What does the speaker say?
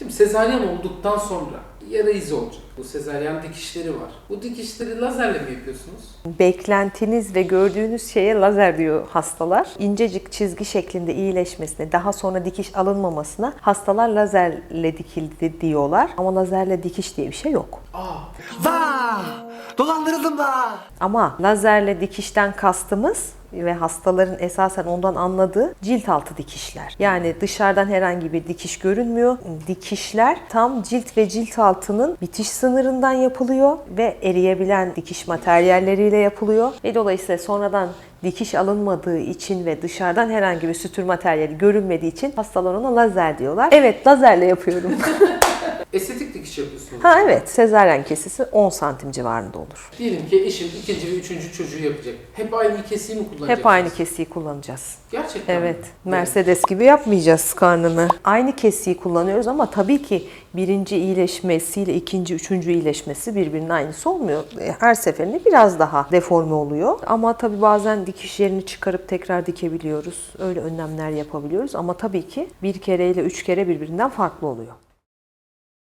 Şimdi sezaryen olduktan sonra yara izi olacak. Bu sezaryen dikişleri var. Bu dikişleri lazerle mi yapıyorsunuz? Beklentiniz ve gördüğünüz şeye lazer diyor hastalar. İncecik çizgi şeklinde iyileşmesine, daha sonra dikiş alınmamasına hastalar lazerle dikildi diyorlar. Ama lazerle dikiş diye bir şey yok. Aa, Vah! Dolandırıldım da. Ama lazerle dikişten kastımız ve hastaların esasen ondan anladığı cilt altı dikişler. Yani dışarıdan herhangi bir dikiş görünmüyor. Dikişler tam cilt ve cilt altının bitiş sınırından yapılıyor ve eriyebilen dikiş materyalleriyle yapılıyor. Ve dolayısıyla sonradan dikiş alınmadığı için ve dışarıdan herhangi bir sütür materyali görünmediği için hastalar ona lazer diyorlar. Evet lazerle yapıyorum. estetik dikiş yapıyorsunuz. ha evet sezaryen kesisi 10 santim civarında olur. Diyelim ki eşim ikinci ve üçüncü çocuğu yapacak. Hep aynı kesiyi mi kullanacaksınız? Hep aynı kesiyi kullanacağız. Gerçekten Evet, mi? Mercedes gibi yapmayacağız karnını. Aynı kesiyi kullanıyoruz ama tabii ki birinci iyileşmesiyle ikinci, üçüncü iyileşmesi birbirinin aynısı olmuyor. Her seferinde biraz daha deforme oluyor. Ama tabii bazen dikiş yerini çıkarıp tekrar dikebiliyoruz. Öyle önlemler yapabiliyoruz ama tabii ki bir kereyle üç kere birbirinden farklı oluyor.